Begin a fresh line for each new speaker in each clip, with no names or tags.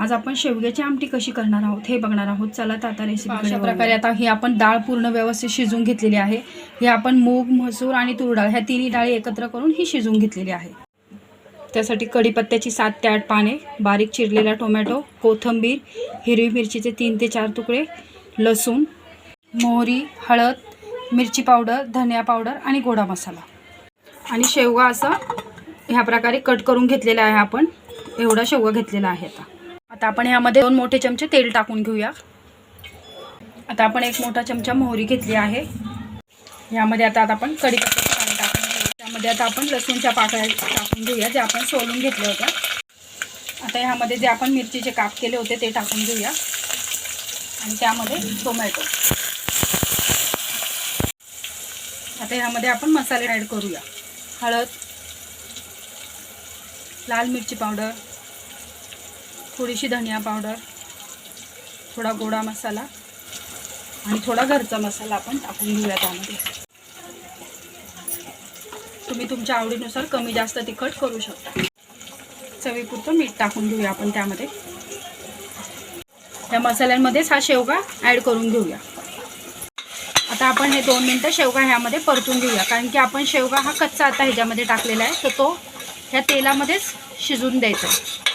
आज आपण शेवग्याची आमटी कशी करणार आहोत हे बघणार आहोत. चला तर आता रेसिपी अशा प्रकारे आता ही आपण डाळ पूर्ण व्यवस्थित शिजवून घेतलेली आहे. ही आपण मूग मसूर आणि तूर डाळ ह्या तिन्ही डाळी एकत्र करून ही शिजवून घेतलेली आहे. त्यासाठी कढीपत्त्याची सात ते आठ पाने बारीक चिरलेला टोमॅटो कोथिंबीर हिरवी मिरचीचे तीन ते चार तुकडे लसूण मोहरी हळद मिरची पावडर धनिया पावडर आणि गोडा मसाला. आणि शेवगा असा ह्या प्रकारे कट करून घेतलेला आहे आपण. एवढा शेवगा घेतलेला आहे आता. आता आपण ह्यामध्ये दोन मोठे चमचे तेल टाकून घेऊया. आता आपण एक मोठा चमचा मोहरी घेतली आहे. ह्यामध्ये आता आता आपण कढीपत्त्याचं पाणी टाकून घेऊया. त्यामध्ये आता आपण लसूणच्या पाकळ्या टाकून घेऊया जे आपण सोलून घेतलं होत्या आता ह्यामध्ये जे आपण मिरचीचे काप केले होते ते टाकून घेऊया. आणि त्यामध्ये टोमॅटो. आता ह्यामध्ये आपण मसाले ॲड करूया. हळद लाल मिरची पावडर थोडीशी धनिया पावडर थोडा गोडा मसाला आणि थोडा घरचा मसाला आपण टाकून घेऊया त्यामध्ये. तुम्ही तुमच्या आवडीनुसार कमी जास्त तिखट करू शकता. चवीपुरतं मीठ टाकून घेऊया आपण त्यामध्ये. त्या मसाल्यांमध्येच हा शेवगा ॲड करून घेऊया. आता आपण हे दोन मिनटं शेवगा ह्यामध्ये परतून घेऊया. कारण की आपण शेवगा हा कच्चा आता ह्याच्यामध्ये टाकलेला आहे तर तो ह्या तेलामध्येच शिजून द्यायचा आहे.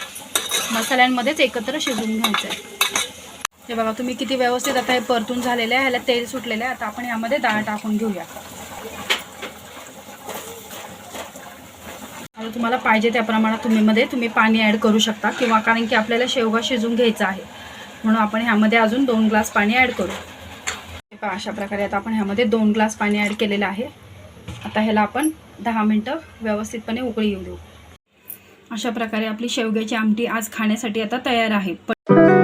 मसाल्यांमध्येच एकत्र शिजवून घ्यायचं आहे हे बघा तुम्ही किती व्यवस्थित आता हे परतून झालेलं आहे ह्याला तेल सुटलेलं आहे. आता आपण ह्यामध्ये डाळ टाकून घेऊया. आता तुम्हाला पाहिजे त्या प्रमाणात तुम्ही मध्ये तुम्ही पाणी ॲड करू शकता किंवा कारण की आपल्याला शेवगा शिजून घ्यायचा आहे. म्हणून आपण ह्यामध्ये अजून दोन ग्लास पाणी ॲड करू. हे पहा अशा प्रकारे आता आपण ह्यामध्ये दोन ग्लास पाणी ॲड केलेलं आहे. आता ह्याला आपण दहा मिनटं व्यवस्थितपणे उकळी येऊ देऊ. अशा प्रकारे आपली शेवग्याची आमटी आज खाण्यासाठी आता तयार आहे. पण